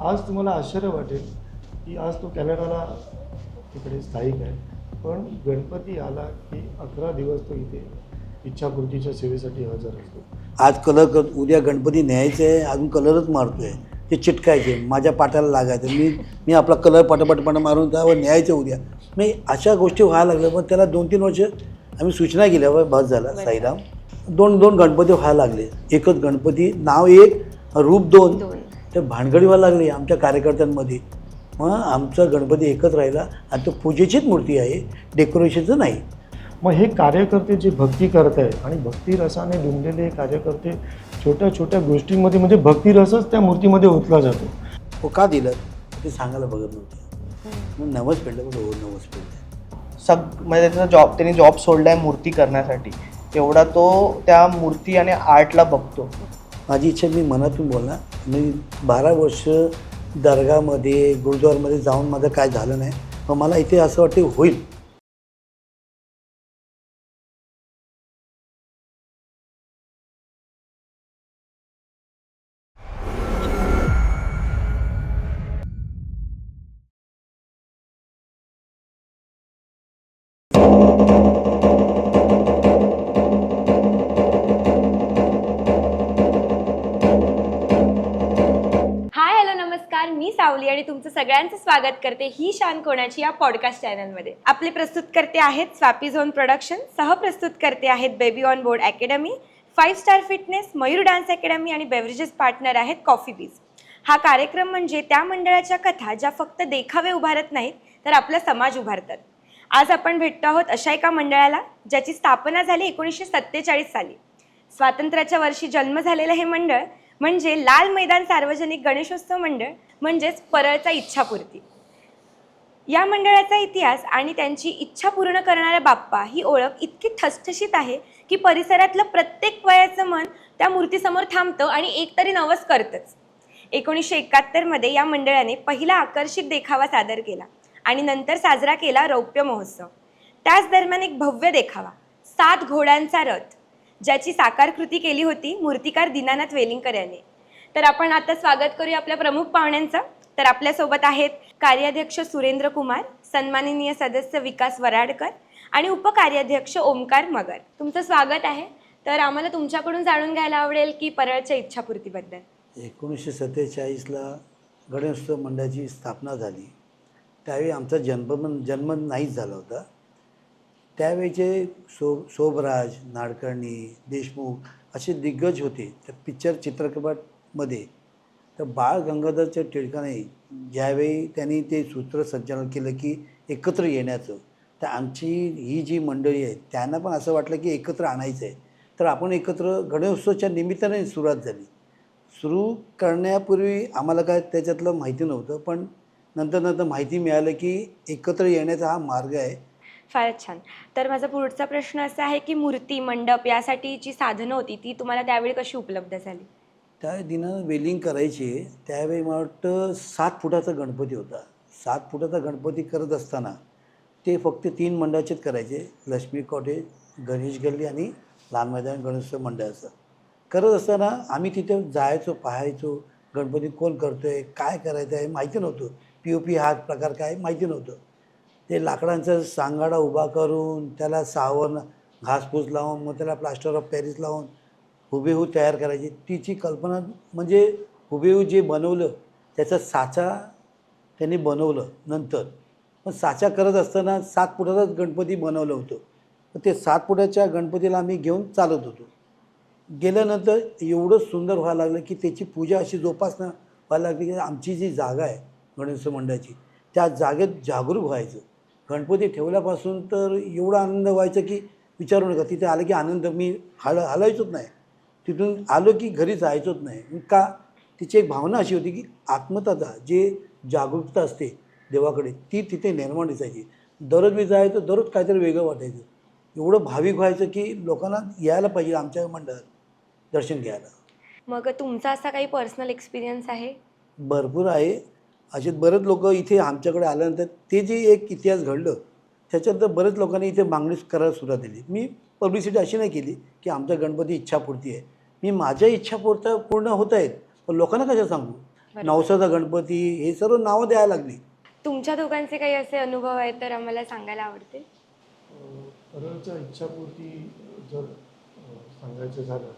आज तुम्हाला आश्चर्य वाटेल की आज तो कॅनडाला तिकडे स्थायिक आहे. पण गणपती आला की अकरा दिवस तो इथे इच्छापूर्तीच्या सेवेसाठी हजर असतो. आज कलर कर उद्या गणपती न्यायचे आहे अजून कलरच मारतोय. ते चिटकायचे माझ्या पाट्याला लागायचं. मी मी आपला कलर पटापटपट मारून त्यावर न्यायचं उद्या. नाही अशा गोष्टी व्हायला लागल्या पण त्याला दोन तीन वर्ष आम्ही सूचना केल्या बा बस झाला साईराम. दोन दोन गणपती व्हायला लागले. एकच गणपती नाव एक रूप दोन. ते भानगडी व्हायला लागली आमच्या कार्यकर्त्यांमध्ये. मग आमचा गणपती एकच राहिला आणि तो पूजेचीच मूर्ती आहे डेकोरेशनचं नाही. मग हे कार्यकर्ते जे भक्ती करत आहेत आणि भक्तिरसाने हे कार्यकर्ते छोट्या छोट्या गोष्टींमध्ये म्हणजे भक्तिरसच त्या मूर्तीमध्ये ओतला जातो. हो का दिलं? ते सांगायला बघत नव्हते. मग नवस पेडलं पण हो नवस पेडलं सग म्हणजे त्याचा जॉब त्यांनी जॉब सोडलाय मूर्ती करण्यासाठी. तेवढा तो त्या मूर्ती आणि आर्टला बघतो. माझी इच्छा मी मनातून बोलणार. मी बारा वर्ष दर्गामध्ये गुरुद्वारमध्ये जाऊन माझं काय झालं नाही पण मला इथे असं वाटते होईल. सगळ्यांचं स्वागत करते ही शान कोणाची या पॉडकास्ट चॅनलमध्ये आपले प्रस्तुत करते आहेत स्वापी झोन प्रोडक्शन सहप्रस्तुत करते आहेत baby on board academy five star fitness Mayur dance academy आणि बेव्हरेजेस पार्टनर आहेत कॉफी बीज हा कार्यक्रम म्हणजे त्या मंडळाच्या कथा ज्या फक्त देखावे उभारत नाहीत तर आपला समाज उभारतात. आज आपण भेटतो आहोत अशा एका मंडळाला ज्याची स्थापना झाली एकोणीसशे सत्तेचाळीस साली. स्वातंत्र्याच्या वर्षी जन्म झालेलं हे मंडळ म्हणजे लाल मैदान सार्वजनिक गणेशोत्सव मंडळ म्हणजेच परळचा इच्छापूर्ती. या मंडळाचा इतिहास आणि त्यांची इच्छा पूर्ण करणारा बाप्पा ही ओळख इतकी ठसठशीत आहे की परिसरातलं प्रत्येक वयाचं मन त्या मूर्तीसमोर थांबतं आणि एक तरी नवस करतंच. एकोणीसशे एकाहत्तरमध्ये या मंडळाने पहिला आकर्षित देखावा सादर केला आणि नंतर साजरा केला रौप्य महोत्सव. त्याच दरम्यान एक भव्य देखावा सात घोड्यांचा रथ. ज्याची साकार कृती केली होती मूर्तिकार दीनानाथ वेलिंगकर यांनी. तर आपण आता स्वागत करूया आपल्या प्रमुख पाहुण्यांचं. तर आपल्यासोबत आहेत कार्याध्यक्ष सुरेंद्र कुमार सन्माननीय सदस्य विकास वराडकर आणि उपकार्याध्यक्ष ओमकार मगर. तुमचं स्वागत आहे. तर आम्हाला तुमच्याकडून जाणून घ्यायला आवडेल की परळच्या इच्छापूर्तीबद्दल. एकोणीसशे सत्तेचाळीसला गणेशोत्सव मंडळाची स्थापना झाली. त्यावेळी आमचा जन्म जन्म नाहीच झाला होता. त्यावेळीचे सो शोभराज नाडकर्णी देशमुख असे दिग्गज होते. त्या पिक्चर चित्रपटमध्ये तर बाळ गंगाधरच्या टिळकाने ज्यावेळी त्यांनी ते सूत्र संचालन केलं की एकत्र येण्याचं तर आमची ही जी मंडळी आहे त्यांना पण असं वाटलं की एकत्र आणायचं आहे. तर आपण एकत्र गणेशोत्सवच्या निमित्ताने सुरुवात झाली. सुरू करण्यापूर्वी आम्हाला काय त्याच्यातलं माहिती नव्हतं पण नंतर नंतर माहिती मिळालं की एकत्र येण्याचा हा मार्ग आहे. फारच छान. तर माझा पुढचा प्रश्न असा आहे की मूर्ती मंडप यासाठी जी साधनं होती ती तुम्हाला त्यावेळी कशी उपलब्ध झाली? त्या दिनं वेलिंग करायची. त्यावेळी मला वाटतं सात फुटाचा गणपती होता. सात फुटाचा गणपती करत असताना ते फक्त तीन मंडळाचेच करायचे. लक्ष्मी कॉटेज गणेश गल्ली आणि लहान मैदान गणेशोत्सव मंडळाचं. करत असताना आम्ही तिथे जायचो पाहायचो गणपती कोण करतो आहे काय करायचं आहे माहिती नव्हतं. पी ओ पी हा प्रकार काय माहिती नव्हतं. ते लाकडांचा सांगाडा उभा करून त्याला सावन घासपूस लावून मग त्याला प्लास्टर ऑफ पॅरिस लावून हुबेहूब तयार करायची. तिची कल्पना म्हणजे हुबेहूब जे बनवलं त्याचा साचा त्यांनी बनवलं नंतर. पण साचा करत असताना सात फुटाचाच गणपती बनवलं होतं. तर ते सात फुटाच्या गणपतीला आम्ही घेऊन चालत होतो. गेल्यानंतर एवढं सुंदर व्हायला लागलं की त्याची पूजा अशी जोपासना व्हायला लागली की आमची जी जागा आहे गणेश मंडळाची त्या जागेत जागरूक व्हायचं. गणपती ठेवल्यापासून तर एवढा आनंद व्हायचा की विचारू नका तिथे आलं की आनंद मी हल हलायचोच नाही. तिथून आलो की घरी जायचोच नाही. का तिची एक भावना अशी होती की आत्मतता जे जागरूकता असते देवाकडे ती तिथे निर्माण दिसायची दररोज मी जायचो दररोज काहीतरी वेगळं वाटायचं. एवढं भाविक व्हायचं की लोकांना यायला पाहिजे आमच्या मंडळात दर्शन घ्यायला. मग तुमचा असा काही पर्सनल एक्सपिरियन्स आहे? भरपूर आहे. असे बरेच लोक इथे आमच्याकडे आल्यानंतर ते जे एक इतिहास घडलं त्याच्यानंतर बरेच लोकांनी इथे मागणी करायला सुरुवात दिली. मी पब्लिसिटी अशी नाही केली की आमच्या गणपती इच्छापूर्ती आहे. मी माझ्या इच्छा पूर्त पूर्ण होत आहेत पण लोकांना कशा सांगू. नवसाचा गणपती हे सर्व नावं द्यायला लागली. तुमच्या दोघांचे काही असे अनुभव आहेत तर आम्हाला सांगायला आवडतील परळच्या इच्छापूर्ती जर सांगायचं झालं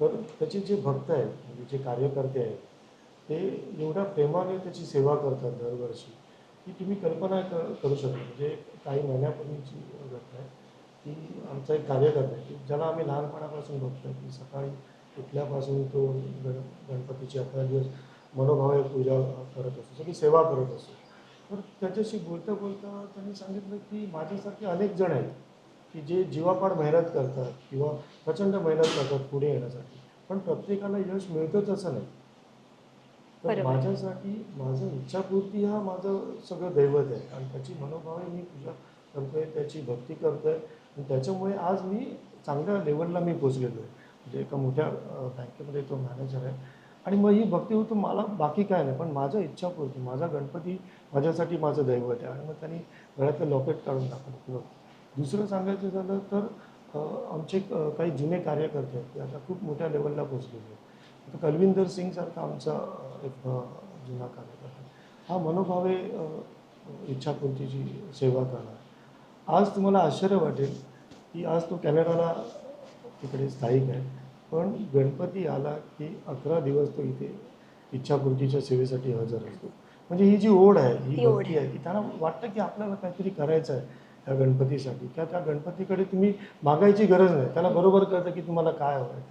तर त्याचे जे भक्त आहेत म्हणजे जे कार्यकर्ते आहेत ते एवढ्या प्रेमाने त्याची सेवा करतात दरवर्षी. की तुम्ही कल्पना क करू शकता. म्हणजे काही महिन्यापूर्वीची घटना आहे. की आमचा एक कार्यकर्ता आहे. की ज्याला आम्ही लहानपणापासून बघतोय. की सकाळी उठल्यापासून तो गण गणपतीची अकरा दिवस मनोभावे पूजा करत असतो. सगळी सेवा करत असतो. तर त्याच्याशी बोलता बोलता त्यांनी सांगितलं की माझ्यासारखे अनेक जण आहेत की जे जीवापाड मेहनत करतात किंवा प्रचंड मेहनत करतात पुढे येण्यासाठी. पण प्रत्येकाला यश मिळतंच असं नाही. तर. माझ्यासाठी माझं इच्छापूर्ती हा माझं सगळं दैवत आहे. आणि त्याची मनोभावे मी पूजा करतोय त्याची भक्ती करतोय. आणि त्याच्यामुळे आज मी चांगल्या लेवलला मी पोचलेलो आहे. म्हणजे एका मोठ्या बँकेमध्ये तो मॅनेजर आहे. आणि मग ही भक्ती होतो मला बाकी काय नाही पण माझं इच्छापूर्ती माझा गणपती माझ्यासाठी माझं दैवत आहे. आणि मग त्यांनी गळ्यातलं लॉकेट काढून टाकलं. किंवा दुसरं सांगायचं झालं तर आमचे काही जुने कार्यकर्ते आहेत. ते आता खूप मोठ्या लेवलला पोचलेले आहेत. आता कलविंदर सिंग सारखा आमचा एक जुना कार्यकर्ता आहे. हा मनोभावे इच्छापूर्तीची सेवा करणार. आज तुम्हाला आश्चर्य वाटेल की आज तो कॅनडाला तिकडे स्थायिक आहे. पण गणपती आला की अकरा दिवस तो इथे इच्छापूर्तीच्या सेवेसाठी हजर असतो. म्हणजे ही जी ओढ आहे ही ओढ. आहे की त्यांना वाटतं की आपल्याला काहीतरी करायचं आहे त्या गणपतीसाठी. त्या त्या गणपतीकडे तुम्ही मागायची गरज नाही. त्याला बरोबर कळतं की तुम्हाला काय हवं आहे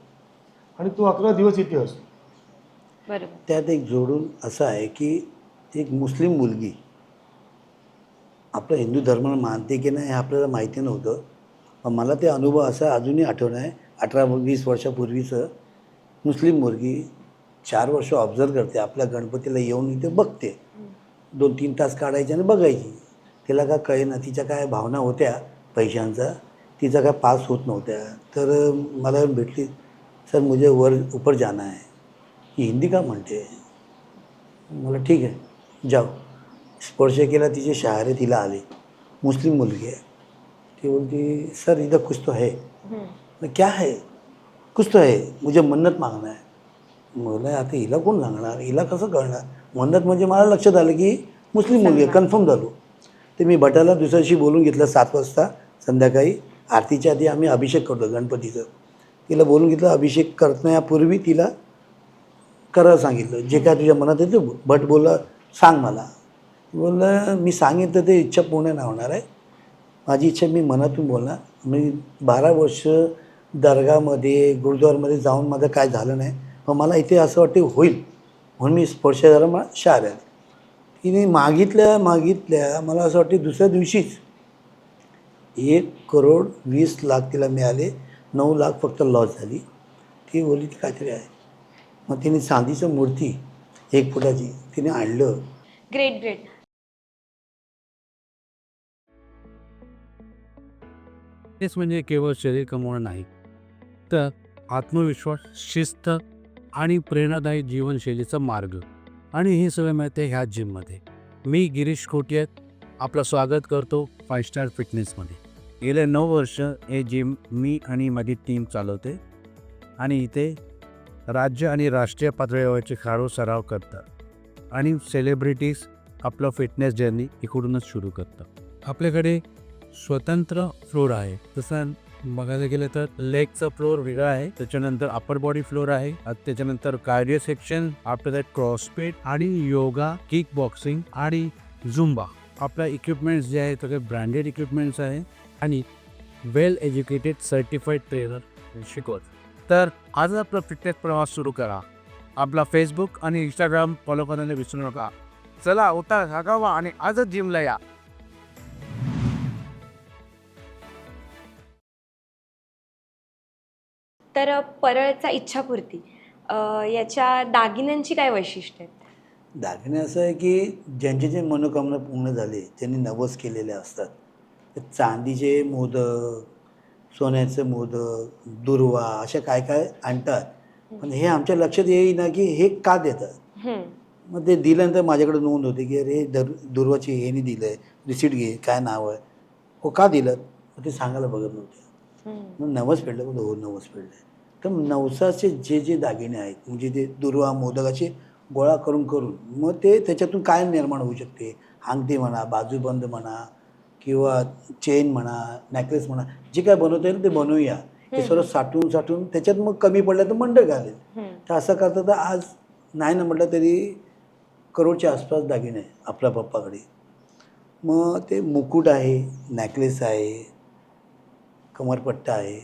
आणि तो अकरा दिवस इथे असतो. त्यात एक जोडून असं आहे की एक मुस्लिम मुलगी आपलं हिंदू धर्म मानते की नाही हे आपल्याला माहिती नव्हतं. पण मला ते अनुभव असा अजूनही आठवण आहे अठरा वीस वर्षापूर्वीचं मुस्लिम मुलगी चार वर्ष ऑब्झर्व करते आपल्या गणपतीला येऊन इथे बघते. दोन तीन तास काढायची आणि बघायची. तिला काय कळेना तिच्या काय भावना होत्या पैशांचा तिचा काय पास होत नव्हत्या. तर मला भेटली सर मुझे वर ऊपर जाना है. ही हिंदी का म्हणते? मला ठीक आहे. जाओ स्पर्श केला तिचे शहारे तिला आले. मुस्लिम मुलगी आहे. ती बोलती सर इधर कुछ तो है. मैं क्या है? कुछ तो है. मुझे मन्नत मागना है. मला आता हिला कोण सांगणार? हिला कसं कळणार? मन्नत म्हणजे मला लक्षात आलं की मुस्लिम मुलगी आहे. कन्फर्म झालो. ते मी भटाला दुसऱ्या दिवशी बोलून घेतलं सात वाजता. संध्याकाळी आरतीच्या आधी आम्ही अभिषेक करतो गणपतीचं. तिला बोलून घेतलं अभिषेक करण्यापूर्वी तिला करायला सांगितलं. जे काय तुझ्या मनात येते भट बोला सांग मला. बोललं मी सांगितलं ते इच्छा पूर्ण नाही होणार आहे. माझी इच्छा मी मनातून बोलणार. मी बारा वर्ष दर्गामध्ये गुरुद्वारमध्ये जाऊन माझं काय झालं नाही पण मला इथे असं वाटते होईल. म्हणून मी स्पर्श झाला मला शार आहे. तिने मागितल्या मागितल्या. मला असं वाटते दुसऱ्या दिवशीच. एक करोड वीस लाख तिला मिळाले. नऊ लाख फक्त लॉस झाली. ती बोलली ती काहीतरी आहे. मग तिने चांदीचं मूर्ती एक फुटाची तिने आणलं. ग्रेट ग्रेट तेच म्हणजे केवळ शरीर कमवणं नाही तर आत्मविश्वास शिस्त आणि प्रेरणादायी जीवनशैलीचा मार्ग. आणि हे सगळं मिळते ह्या जिममध्ये. मी गिरीश खोटियात आपलं स्वागत करतो फाय स्टार फिटनेसमध्ये गेले नऊ वर्ष हे जिम मी आणि माझी टीम चालवते. आणि इथे राज्य आणि राष्ट्रीय पातळीवरचे खेळाडू सराव करतात आणि सेलिब्रिटीज आपलं फिटनेस जर्नी इकडूनच सुरू करतात. आपल्याकडे स्वतंत्र फ्लोर आहे. तसं बघायला गेलं तर लेगचा फ्लोर वेगळा आहे. त्याच्यानंतर अपर बॉडी फ्लोर आहे. त्याच्यानंतर cardio section after that crossfit आणि योगा किक बॉक्सिंग आणि झुंबा आपल्या इक्विपमेंट्स जे आहेत सगळे ब्रँडेड इक्विपमेंट्स आहे. आणि वेल एज्युकेटेड सर्टिफाईड ट्रेनर शिकवत तर आज आपला फिटनेस प्रवास सुरू करा. आपला फेसबुक आणि इंस्टाग्राम फॉलो करायला विसरू नका. चला उता जागावा आणि आजच जिमला या. तर परळचा इच्छापूर्ती. अ, याच्या दागिन्यांची काय वैशिष्ट्य आहेत? दागिने असं आहे की ज्यांचे जे मनोकामना पूर्ण झाले त्यांनी नवस केलेले असतात ते चांदीचे मोदक सोन्याचे मोदक दुर्वा अशा काय काय आणतात. पण हे आमच्या लक्षात येईना की हे का देतात. मग ते दिल्यानंतर माझ्याकडे नोंद होते की अरे दर दुर्वाची हेनी दिलं आहे रिसिट घे काय नाव आहे? हो का दिलं? मग ते सांगायला बघत नव्हते. मग नवस फेडलं बोलतो हो नवस फेडलं तर नवसाचे जे जे दागिने आहेत म्हणजे ते दुर्वा मोदक असे गोळा करून करून मग ते त्याच्यातून काय निर्माण होऊ शकते? अंगठी म्हणा बाजूबंद म्हणा किंवा चेन म्हणा नेकलेस म्हणा जे काय बनवता येईल ते बनवूया. हे सर्व साठवून साठवून त्याच्यात मग कमी पडलं तर मंडळ घालेल. तर असं करता तर आज नाही ना म्हटलं तरी करोडच्या आसपास दागिने आहे आपल्या पप्पाकडे. मग ते मुकुट आहे नेकलेस आहे कमरपट्टा आहे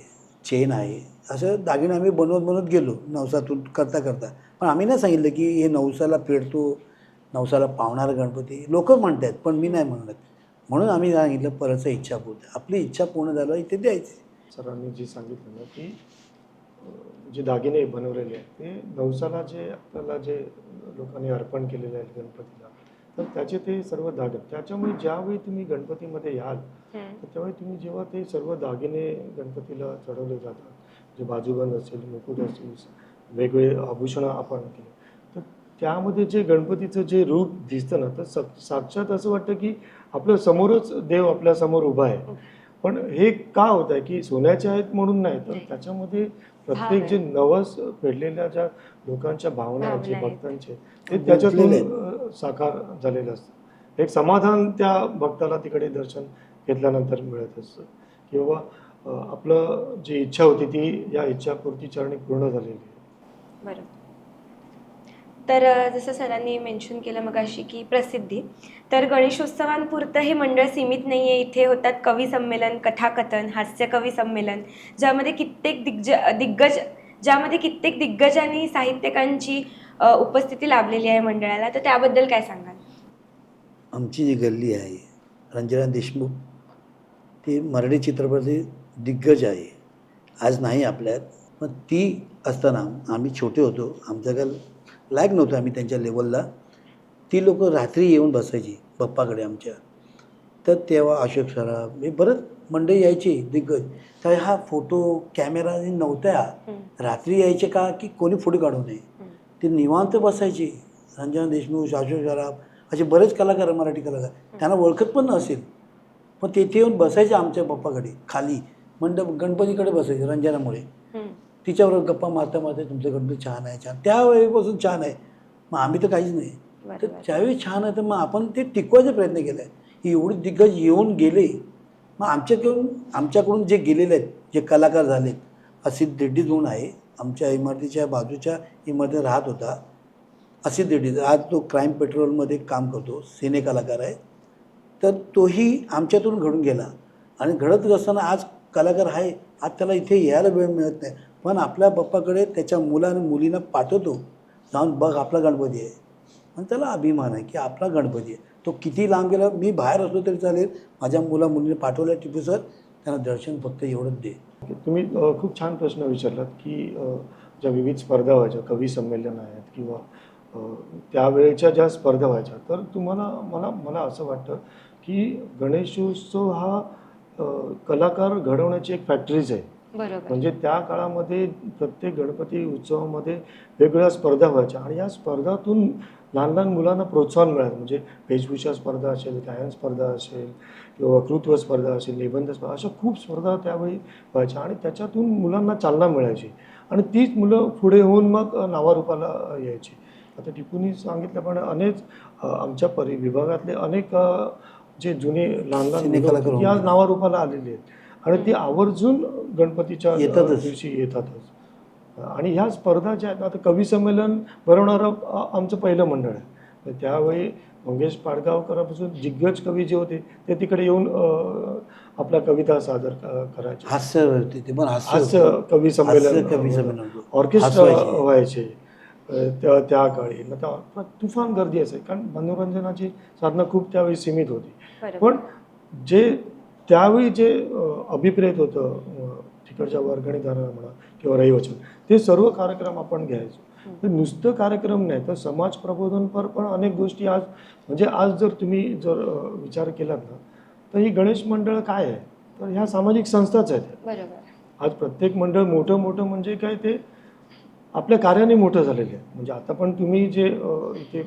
चेन आहे. असं दागिने आम्ही बनवत बनवत गेलो नवसातून करता करता. पण आम्ही नाही सांगितलं की हे नवसाला फेडतो नवसाला पावणारा गणपती. लोक म्हणतात पण मी नाही म्हणत. म्हणून आम्ही सांगितलं परतचं इच्छा पूर्ण आपली इच्छा पूर्ण झालं इथे द्यायची सरांनी जे सांगितलं ना की जे दागिने बनवलेले आहेत ते नवसाला जे आपल्याला जे लोकांनी अर्पण केलेले आहेत गणपतीला तर त्याचे ते सर्व दागिने त्याच्यामुळे ज्यावेळी तुम्ही गणपतीमध्ये याल. तर त्यावेळी तुम्ही जेव्हा ते सर्व दागिने गणपतीला चढवले जातात जे बाजूबंद असेल मुकुट असेल वेगवेगळे आभूषणं आपण केले त्यामध्ये जे गणपतीचं जे रूप दिसतं ना तर सा- साक्षात असं वाटतं की आपल्या समोरच देव आपल्यासमोर उभा आहे. पण हे का होत आहे की सोन्याचे आहेत म्हणून नाही तर त्याच्यामध्ये प्रत्येक जे नवस फेडलेल्या ज्या लोकांच्या भावना जे. भक्तांचे ते त्याच्यातून साकार झालेलं असतं. एक समाधान त्या भक्ताला तिकडे दर्शन घेतल्यानंतर मिळत असतं. की बाबा आपलं जी इच्छा होती ती या इच्छापूर्ती चरणी पूर्ण झालेली आहे. बरं तर जसं सरांनी मेन्शन केलं मग अशी की प्रसिद्धी तर गणेशोत्सवांपुरतं हे मंडळ सीमित नाही आहे इथे होतात कवी संमेलन कथाकथन हास्य कवी संमेलन ज्यामध्ये कित्येक दिग्ज दिग्गज ज्यामध्ये कित्येक दिग्गज आणि साहित्यिकांची उपस्थिती लाभलेली आहे मंडळाला. तर त्याबद्दल काय सांगाल? आमची जी गल्ली आहे रंजना देशमुख ती मराठी चित्रपट दिग्गज आहे. आज नाही आपल्यात पण ती असताना आम्ही छोटे होतो. आमच्या काल लायक नव्हतं आम्ही त्यांच्या लेवलला. ती लोक रात्री येऊन बसायची बाप्पाकडे आमच्या. तर तेव्हा अशोक सराफ हे बरंच मंडळी यायची दिग्गज. तर हा फोटो कॅमेरा नव्हत्या. रात्री यायचे का की कोणी फोटो काढू नये. ते निवांत बसायचे. रंजना देशमुख अशोक सराफ असे बरेच कलाकार मराठी कलाकार. त्यांना ओळखत पण नसेल. पण तेथे येऊन बसायचे आमच्या बाप्पाकडे खाली. मंडप गणपतीकडे बसायचे रंजनामुळे. तिच्यावर गप्पा मारता मारता तुमचं गणपती छान आहे छान. त्यावेळीपासून छान आहे. मग आम्ही तर काहीच नाही. तर ज्यावेळी छान आहे तर मग आपण ते टिकवायचा प्रयत्न केला आहे एवढी दिग्गज येऊन गेले मग आमच्याकडून आमच्याकडून जे गेलेले आहेत जे कलाकार झालेत असित रेड्डी म्हणून आहे आमच्या इमारतीच्या बाजूच्या इमारतीत राहत होता. असित रेड्डी आज तो क्राईम पेट्रोलमध्ये काम करतो सिने कलाकार आहे. तर तोही आमच्यातून घडून गेला. आणि घडत असताना आज कलाकार आहे आज त्याला इथे यायला वेळ मिळत नाही. पण आपल्या बाप्पाकडे त्याच्या मुला आणि मुलींना पाठवतो. जाऊन बघ आपला गणपती आहे. आणि त्याला अभिमान आहे की आपला गणपती आहे. तो किती लांब गेला मी बाहेर असलो तरी चालेल. माझ्या मुला मुलीने पाठवलं टिपू सर. त्यांना दर्शन फक्त एवढंच दे. तुम्ही खूप छान प्रश्न विचारलात की ज्या विविध स्पर्धा व्हायच्या कवी संमेलन आहेत किंवा त्यावेळेच्या ज्या स्पर्धा व्हायच्या तर तुम्हाला मला मला असं वाटतं की गणेशोत्सव हा कलाकार घडवण्याची एक फॅक्टरीज आहे. म्हणजे त्या काळामध्ये प्रत्येक गणपती उत्सवामध्ये वेगवेगळ्या स्पर्धा व्हायच्या आणि या स्पर्धातून लहान लहान मुलांना प्रोत्साहन मिळालं. म्हणजे वेशभूषा स्पर्धा असेल गायन स्पर्धा असेल किंवा वक्तृत्व स्पर्धा असेल निबंध स्पर्धा अशा खूप स्पर्धा त्यावेळी व्हायच्या आणि त्याच्यातून मुलांना चालना मिळायची. आणि तीच मुलं पुढे होऊन मग नावारूपाला यायची. आता टिपूनी सांगितल्याप्रमाणे अनेक आमच्या परि विभागातले अनेक जे जुने लहान लहान मुलं आज. नावारूपाला आलेली आहेत. आणि ती आवर्जून गणपतीच्या येतातच. दिवशी येतातच आणि ह्या स्पर्धा ज्या आहेत ना, आता कवी संमेलन भरवणारं आमचं पहिलं मंडळ आहे तर त्यावेळी मंगेश पाडगावकरापासून दिग्गज कवी जे होते ते तिकडे येऊन अ, आपल्या कविता सादर क- करायचे हास्य होते ते पण हास्य. कवी संमेलन कवी संमेलन. ऑर्केस्ट्रा हसवायचे. व्हायचे अ, त्या त्या काळी त्या तुफान गर्दी असायची कारण मनोरंजनाची साधनं खूप त्यावेळी सीमित होती बरोबर पण जे त्यावेळी जे अभिप्रेत होतं तिकडच्या वर्गणीदाराला म्हणा किंवा रहिवचन ते सर्व कार्यक्रम आपण घ्यायचो. तर नुसतं कार्यक्रम नाही तर समाज प्रबोधनपर पण अनेक गोष्टी आज म्हणजे आज जर तुम्ही जर विचार केलात ना तर ही गणेश मंडळ काय आहे? तर ह्या सामाजिक संस्थाच आहेत आज प्रत्येक मंडळ मोठं मोठं म्हणजे काय ते आपल्या कार्याने मोठं झालेलं आहे. म्हणजे आता पण तुम्ही जे इथे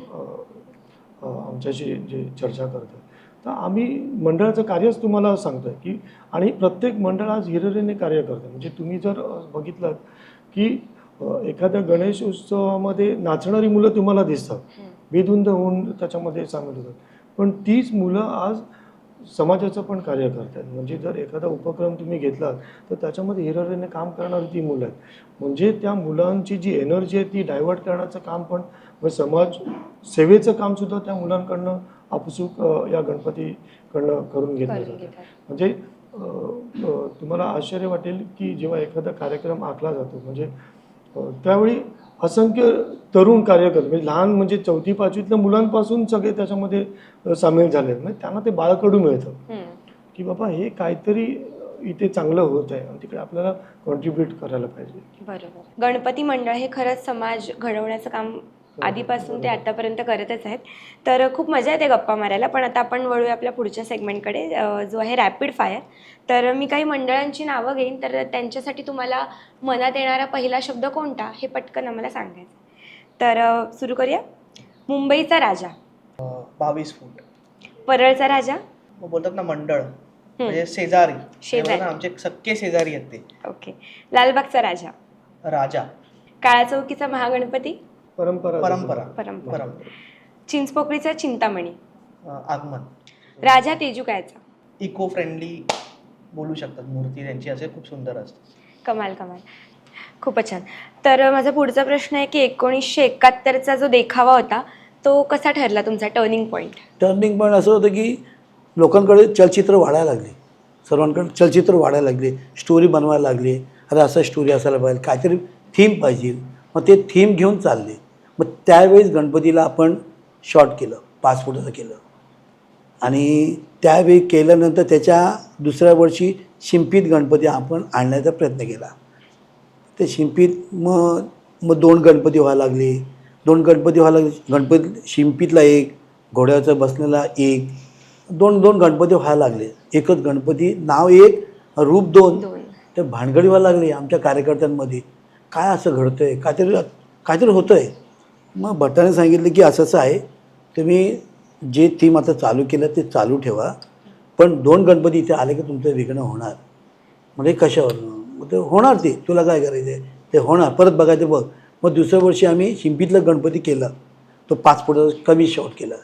आमच्याशी जे चर्चा करता तर आम्ही मंडळाचं कार्यच तुम्हाला सांगतोय की आणि प्रत्येक मंडळ आज हिरिरीने कार्य करतं म्हणजे तुम्ही जर बघितलं की एखाद्या गणेश उत्सवामध्ये नाचणारी मुलं तुम्हाला दिसतात. बेधुंद होऊन त्याच्यामध्ये सामील होतात. पण तीच मुलं आज समाजाचं पण कार्य करतात म्हणजे जर एखादा उपक्रम तुम्ही घेतलात तर त्याच्यामध्ये हिरारीने काम करणारी ती मुलं आहेत. म्हणजे त्या मुलांची जी एनर्जी आहे ती डायव्हर्ट करण्याचं काम पण व समाज सेवेचं कामसुद्धा त्या मुलांकडनं आपसूक या गणपतीकडनं करून घेतलं जातं. म्हणजे तुम्हाला आश्चर्य वाटेल की जेव्हा एखादा कार्यक्रम आखला जातो म्हणजे त्यावेळी असंख्य तरुण कार्यकर्ते म्हणजे लहान म्हणजे चौथी पाचवीतल्या मुलांपासून सगळे त्याच्यामध्ये सामील झाले म्हणजे त्यांना ते बाळकडू मिळतं. की बाबा हे काहीतरी इथे चांगलं होत आहे आणि तिकडे आपल्याला कॉन्ट्रीब्यूट करायला पाहिजे. बरोबर. गणपती मंडळ हे खरंच समाज घडवण्याचं काम आधीपासून ते आतापर्यंत करतच आहेत. तर खूप मजा येते गप्पा मारायला पण आता आपण वळूया आपल्या पुढच्या सेगमेंटकडे जो आहे रॅपिड फायर तर मी काही मंडळांची नावं घेईन तर त्यांच्यासाठी तुम्हाला मनात येणारा पहिला शब्द कोणता हे पटकन आम्हाला सांगायचं तर सुरू करूया. मुंबईचा राजा. बावीस फूट. परळचा राजा. बोलतात ना मंडळ. म्हणजे शेजारी. शेजारी. आमचे सख्खे शेजारी आहेत ते. ओके. लालबागचा राजा. राजा. काळा चौकीचा महागणपती. परंपरा परंपरा. परंपरा. परंपरा चिंचपोकळीचा चिंतामणी. अं, आगमन. राजा तेजुकायचा. इको फ्रेंडली बोलू शकतात मूर्ती त्यांची असे खूप सुंदर असते कमाल कमाल. खूपच छान. तर माझा पुढचा प्रश्न आहे की एकोणीसशे एकाहत्तरचा जो देखावा होता तो कसा ठरला तुमचा टर्निंग पॉईंट टर्निंग पॉईंट असं होतं की लोकांकडे चलचित्र वाढायला लागले. सर्वांकडे चलचित्र वाढायला लागले स्टोरी बनवायला लागली. अरे असं स्टोरी असायला पाहिजे. काहीतरी थीम पाहिजे. मग ते थीम घेऊन चालले. मग त्यावेळेस गणपतीला आपण शॉर्ट केलं पाच फुटाचं केलं. आणि त्यावेळी केल्यानंतर त्याच्या दुसऱ्या वर्षी शिंपीत गणपती आपण आणण्याचा प्रयत्न केला. ते शिंपीत मग मग दोन गणपती व्हायला लागले. दोन गणपती व्हायला लागले. गणपती शिंपीतला एक घोड्याचा बसलेला एक दोन दोन गणपती व्हायला लागले. एकच गणपती नाव एक रूप दोन. दोन. ते भानगडी व्हायला लागली आमच्या कार्यकर्त्यांमध्ये. काय असं घडतं आहे काहीतरी काहीतरी होतं आहे मग भट्टाने सांगितलं की असं असं आहे. तुम्ही जे थीम आता चालू केलं ते चालू ठेवा. पण दोन गणपती इथे आले की तुमचं विघ्न होणार. म्हणजे कशावर मग ते होणार ते. तुला काय करायचं आहे ते होणार. परत बघायचं बघ. मग दुसऱ्या वर्षी आम्ही शिंपीतलं गणपती केलं. तो पाच फुटाचा कमी शॉट केला.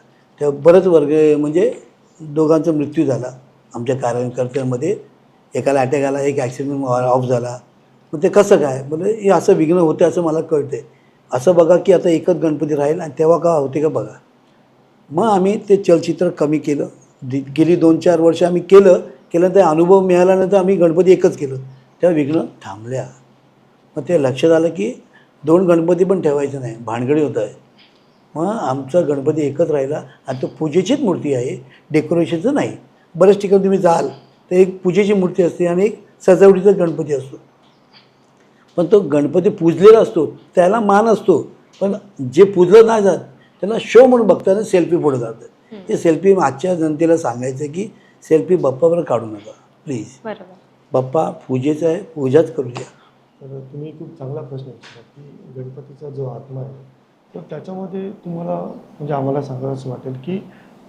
तेव्हा बरंच वर्ग म्हणजे दोघांचा मृत्यू झाला. आमच्या कार्यकर्त्यांमध्ये एकाला अटॅक आला एक ॲक्सिडेंट ऑफ झाला. मग ते कसं काय? म्हणजे हे असं विघ्न होते असं मला कळते असं बघा की आता एकच गणपती राहील आणि तेव्हा का होते का बघा. मग आम्ही ते चलचित्र कमी केलं. दि- गेली दोन चार वर्ष आम्ही केलं केल्यानंतर अनुभव मिळाल्यानंतर आम्ही गणपती एकच केलं. तेव्हा विघ्न थांबल्या. मग ते लक्षात आलं की दोन गणपती पण ठेवायचं नाही भानगडी होत आहे. मग आमचा गणपती एकच राहिला आणि तो पूजेचीच मूर्ती आहे डेकोरेशनचं नाही. बऱ्याच ठिकाणी तुम्ही जाल तर एक पूजेची मूर्ती असते आणि एक सजावटीचा गणपती असतो. पण तो गणपती पूजलेला असतो त्याला मान असतो. पण जे पूजलं नाही जात त्याला शो म्हणून बघताना सेल्फी पुढे जातात ते सेल्फी आजच्या जनतेला सांगायचं की सेल्फी बाप्पावर काढू नका प्लीज. बरोबर. बाप्पा पूजेचं आहे पूजाच करू द्या. तर तुम्ही खूप चांगला प्रश्न विचारला की गणपतीचा जो आत्मा आहे तर त्याच्यामध्ये तुम्हाला म्हणजे आम्हाला सांगावंसं वाटेल की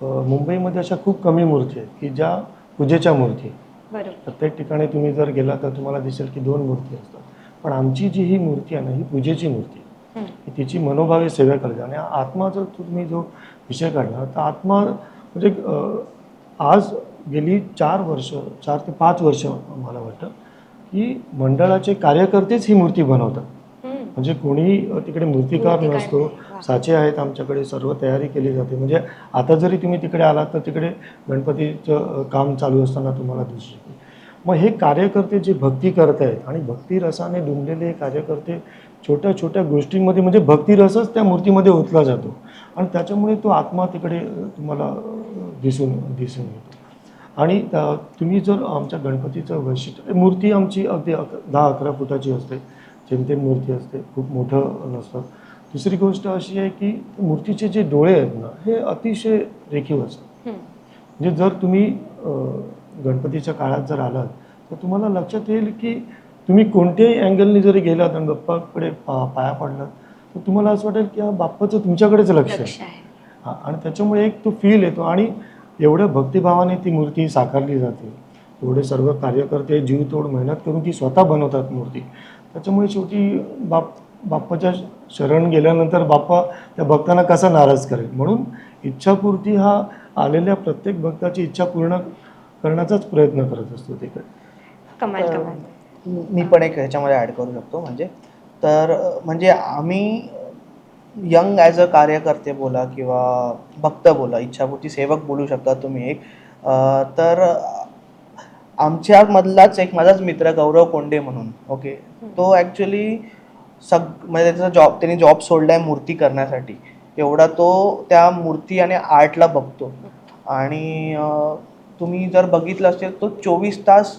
मुंबईमध्ये अशा खूप कमी मूर्ती आहेत की ज्या पूजेच्या मूर्ती आहेत. बरोबर. प्रत्येक ठिकाणी तुम्ही जर गेला तर तुम्हाला दिसेल की दोन मूर्ती असतात. पण आमची जी ही मूर्ती आहे ना ही पूजेची मूर्ती आहे. तिची मनोभावे सेवा करते. आणि आत्मा जर तुम्ही जो विषय काढला तर आत्मा म्हणजे आज गेली चार वर्ष चार ते पाच वर्ष मला वाटतं की मंडळाचे कार्यकर्तेच ही मूर्ती बनवतात. म्हणजे कोणी अ, तिकडे मूर्तिकार नसतो. साचे आहेत आमच्याकडे सर्व तयारी केली जाते. म्हणजे आता जरी तुम्ही तिकडे आलात तर तिकडे गणपतीचं काम चालू असताना तुम्हाला दिसू मग हे कार्यकर्ते जे भक्ती करत आहेत आणि भक्ती रसाने दुमलेले हे कार्यकर्ते छोट्या छोट्या गोष्टींमध्ये म्हणजे भक्ती रसच त्या मूर्तीमध्ये ओतला जातो. आणि त्याच्यामुळे तो आत्मा तिकडे तुम्हाला दिसून दिसून येतो. आणि तुम्ही जर आमच्या गणपतीचं वैशिष्ट्य मूर्ती आमची अगदी अक दहा अकरा फुटाची असते. जेमतेम मूर्ती असते खूप मोठं नसतं. दुसरी गोष्ट अशी आहे की मूर्तीचे जे डोळे आहेत ना हे अतिशय रेखीव असतात. म्हणजे जर तुम्ही गणपतीच्या काळात जर आलात तर तुम्हाला लक्षात येईल की तुम्ही कोणत्याही अँगलनी जरी गेलात आणि बाप्पाकडे पा पाया पडलात तर तुम्हाला असं वाटेल की हा बाप्पाचं तुमच्याकडेच लक्ष आहे. हा, आणि त्याच्यामुळे एक तो फील येतो आणि एवढ्या भक्तिभावाने ती मूर्ती साकारली जाते. एवढे सर्व कार्यकर्ते जीवतोड मेहनत करून ती स्वतः बनवतात मूर्ती. त्याच्यामुळे शेवटी बाप बाप्पाच्या शरण गेल्यानंतर बाप्पा त्या भक्तांना कसा नाराज करेल? म्हणून इच्छापूर्ती हा आलेल्या प्रत्येक भक्ताची इच्छा पूर्ण करण्याचाच प्रयत्न करत असतो तिकडे. कमाल तर कमाल. मी पण एक ह्याच्यामध्ये ॲड करू शकतो म्हणजे तर म्हणजे आम्ही यंग ॲज अ कार्यकर्ते बोला किंवा भक्त बोला इच्छापूर्ती सेवक बोलू शकता तुम्ही एक. अ, तर आमच्यामधलाच एक माझाच मित्र गौरव कोंडे म्हणून ओके? तो ॲक्च्युली सग म्हणजे त्याचा जॉब त्याने जॉब सोडला आहे मूर्ती करण्यासाठी. एवढा तो त्या मूर्ती आणि आर्टला बघतो. आणि अ, तुम्ही जर बघितलं असेल तो चोवीस तास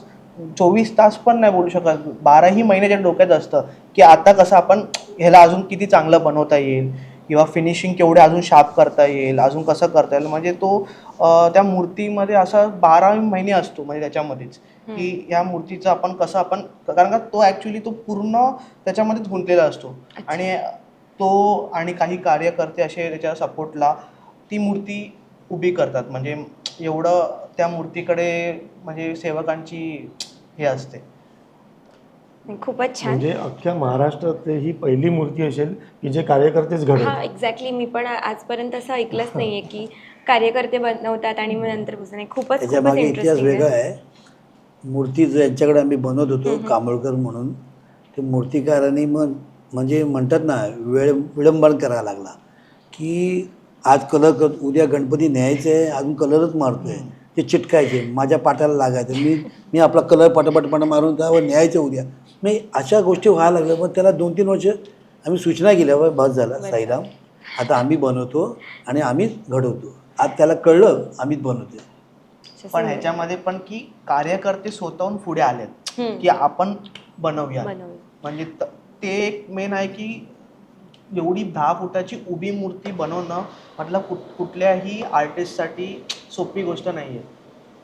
चोवीस तास पण नाही बोलू शकत. बाराही महिन्याच्या डोक्यात असतं की आता कसं आपण ह्याला अजून किती चांगलं बनवता येईल किंवा फिनिशिंग केवढे अजून शार्प करता येईल अजून कसं करता येईल. म्हणजे तो त्या मूर्तीमध्ये असा बारा महिने असतो म्हणजे त्याच्यामध्येच की या मूर्तीचं आपण कसं आपण कारण का तो ॲक्च्युली तो पूर्ण त्याच्यामध्येच गुंतलेला असतो. आणि तो आणि काही कार्यकर्ते असे त्याच्या सपोर्टला ती मूर्ती उभी करतात. म्हणजे एवढं त्या मूर्तीकडे म्हणजे सेवकांची हे असते. खूपच छान. म्हणजे अख्ख्या महाराष्ट्रात ही पहिली मूर्ती असेल की जे कार्यकर्तेच हा घडवतात एक्झॅक्टली मी पण आजपर्यंत असं ऐकलंच नाहीये की कार्यकर्ते बनवतात आणि मग नंतर पुसून नाही खूपच त्याच्या खूपच मागे इतिहास इंटरेस्टिंग वेगळा आहे. आहे मूर्ती जो यांच्याकडे आम्ही बनवत होतो कांबळकर म्हणून ते मूर्तिकारांनी मग म्हणजे म्हणतात ना वेळ विडंबन करायला लागला. की आज कलर कर उद्या गणपती न्यायचे आहे अजून कलरच मारतोय. ते चिटकायचे माझ्या पाठाला लागायचं. मी मी आपला कलर पटापट पट मारून त्यावर न्यायचं उद्या. नाही अशा गोष्टी व्हायला लागल्या. मग त्याला दोन तीन वर्ष आम्ही सूचना केल्या बा बस झाला साईराम. आता आम्ही बनवतो आणि आम्हीच घडवतो. आज त्याला कळलं आम्हीच बनवतो पण ह्याच्यामध्ये पण की कार्यकर्ते स्वतःहून पुढे आलेत. की आपण बनवूया. म्हणजे त- ते एक मेन आहे की एवढी दहा फुटाची उभी मूर्ती बनवणं म्हटलं कुठ कुठल्याही आर्टिस्टसाठी सोपी गोष्ट नाही आहे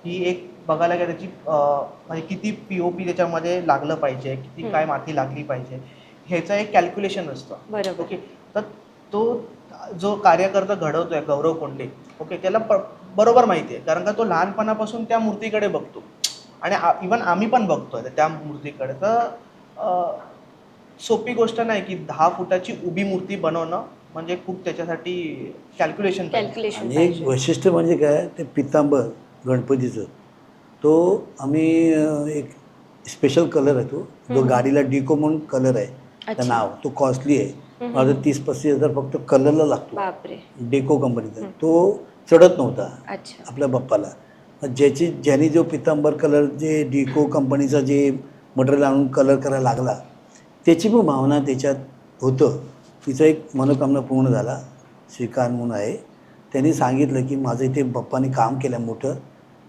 ही एक बघायला गेलं त्याची म्हणजे किती पी ओ पी त्याच्यामध्ये लागलं पाहिजे किती काय माती लागली पाहिजे ह्याचं एक कॅल्क्युलेशन असतं. बरोबर. ओके? तर तो जो कार्यकर्ता घडवतोय गौरव कोंडे ओके त्याला प बरोबर माहिती आहे कारण का तो लहानपणापासून त्या मूर्तीकडे बघतो. आणि इवन आम्ही पण बघतोय त्या मूर्तीकडे. तर सोपी गोष्ट नाही की दहा फुटाची उभी मूर्ती बनवणं म्हणजे खूप त्याच्यासाठी कॅल्क्युलेशन कॅल्क्युलेशन आणि एक वैशिष्ट्य म्हणजे काय ते पितांबर गणपतीचं. तो आम्ही अं, एक स्पेशल कलर आहे तो. जो गाडीला डिको म्हणून कलर आहे. अच्छा. त्या नाव. तो कॉस्टली आहे. माझं तीस पस्तीस हजार फक्त कलरला लागतो. बापरे. डेको कंपनीचा तो चढत नव्हता अच्छा. आपल्या बाप्पाला. मग ज्याची ज्याने जो पितांबर कलर जे डिको कंपनीचा जे मटेरियल आणून कलर करायला लागला त्याची पण भावना त्याच्यात होतं. तिचा एक मनोकामना पूर्ण झाला श्रीकांत म्हणून आहे. त्यांनी सांगितलं की माझं इथे बाप्पाने काम केलं मोठं.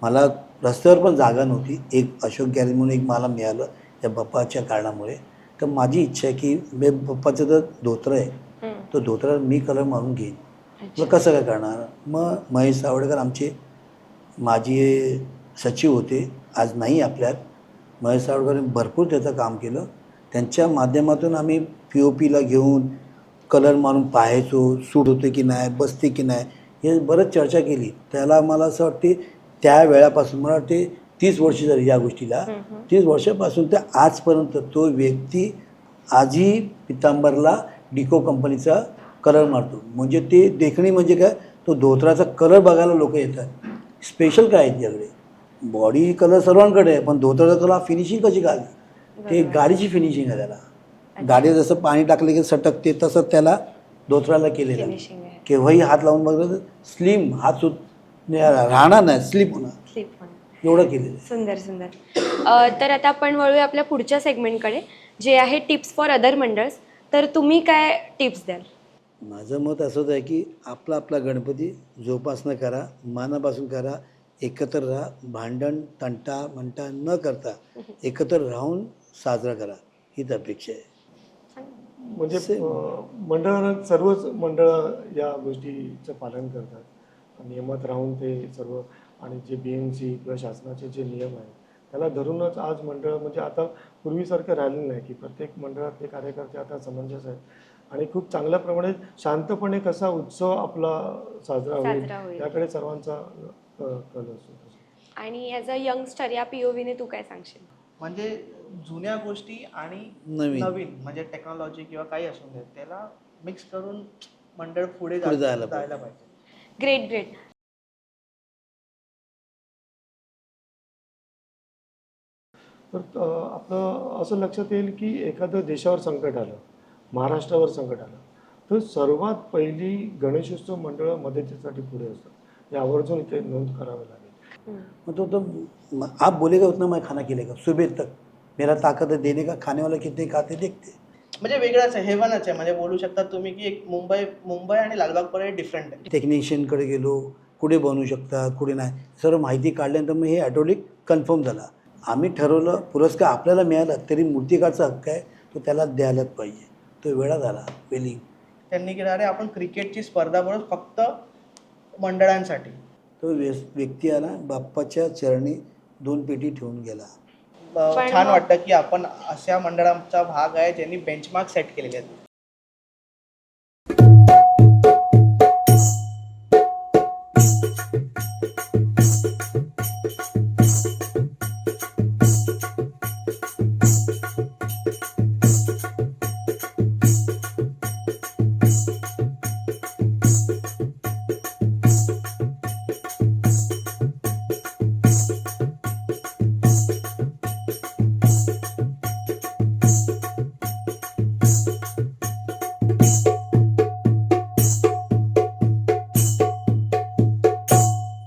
मला रस्त्यावर पण जागा नव्हती. एक अशोक गॅरेज म्हणून एक मला मिळालं या बाप्पाच्या कारणामुळे. तर माझी इच्छा आहे की बे बाप्पाचं जर धोत्र आहे. तो धोत्रावर मी कलर मारून घेईन. मग कसं काय करणार? मग महेश सावडेकर आमचे माझे सचिव होते. आज नाही आपल्यात. महेश सावडेकरांनी भरपूर त्याचं काम केलं. त्यांच्या माध्यमातून आम्ही पी ओ पीला घेऊन कलर मारून पाहायचो सूट होते की नाही बसते की नाही हे बरंच चर्चा केली. त्याला मला असं वाटते त्या वेळापासून मला वाटते तीस वर्ष झाली या गोष्टीला. तीस वर्षापासून ते आजपर्यंत तो व्यक्ती आजही पितांबरला डिको कंपनीचा कलर मारतो. म्हणजे ते देखणी म्हणजे काय तो धोत्राचा कलर बघायला लोक येतात. स्पेशल काय आहे त्याच्याकडे? बॉडी कलर सर्वांकडे आहे पण धोत्राचा कलर फिनिशिंग कशी घालली ते गाडीची फिनिशिंग आहे त्याला. गाडी जसं पाणी टाकलं की सटकते तसं त्याला धोत्राला केलेलं. आहे. केव्हाही हात लावून बघलं तर स्लिम हात सुट राहणार नाही स्लिप होणार. एवढं केलेलं सुंदर सुंदर. तर आता आपण वळूया आपल्या पुढच्या सेगमेंटकडे जे आहे टिप्स फॉर अदर मंडळ्स तर तुम्ही काय टिप्स द्याल? माझं मत असंच आहे की आपला आपला गणपती जोपासना करा मानापासून करा एकत्र राहा भांडण तंटा मंटा न करता एकत्र राहून साजरा करा हीच अपेक्षा आहे. म्हणजे मंडळानं सर्वच मंडळ या गोष्टीचं पालन करतात. नियमात राहून ते सर्व आणि जे बी एम सी किंवा शासनाचे जे नियम आहेत त्याला धरूनच आज मंडळ म्हणजे आता पूर्वीसारखं राहिलेलं नाही की प्रत्येक मंडळातले कार्यकर्ते आता समंजस आहेत. आणि खूप चांगल्या प्रमाणे शांतपणे कसा उत्सव आपला साजरा होईल. त्याकडे सर्वांचा कल असतो. आणि ॲज अ यंगस्टर या पी ओ व्हीने तू काय सांगशील? म्हणजे जुन्या गोष्टी आणि नवीन. नवीन म्हणजे टेक्नॉलॉजी किंवा काही असू दे त्याला मिक्स करून मंडळ पुढे जायला जायला पाहिजे. ग्रेट ग्रेट तर आपलं असं लक्षात येईल की एखादं देशावर संकट आलं महाराष्ट्रावर संकट आलं तर सर्वात पहिली गणेशोत्सव मंडळं मदतीसाठी पुढे असतात. हे आवर्जून इथे नोंद करावे लागेल. मग तो तो आप बोलेगा उतना मैं खाना खिलेगा सुबह तक. मेरा ताकत देने का खाने वाला कितने खाते देखते म्हणजे वेगळंच आहे हेवनच आहे. म्हणजे बोलू शकता तुम्ही की एक मुंबई मुंबई आणि लालबाग परळ डिफरंट आहे. टेक्निशियनकडे गेलो कुठे बनवू शकतात कुठे नाही सर्व माहिती काढल्यानंतर मग हे ऑटोमॅटिक कन्फर्म झाला. आम्ही ठरवलं पुरस्कार आपल्याला मिळाला तरी मूर्तिकारचा हक्क आहे तो त्याला द्यायलाच पाहिजे. तो वेळा झाला वेलिंग त्यांनी केलं अरे आपण क्रिकेटची स्पर्धा बनवू फक्त मंडळांसाठी. तो व्यस- व्यक्ती आला बाप्पाच्या चरणी दोन पेटी ठेवून गेला. छान वाटतं की आपण अशा मंडळांचा भाग आहे ज्यांनी बेंचमार्क सेट केलेले आहेत.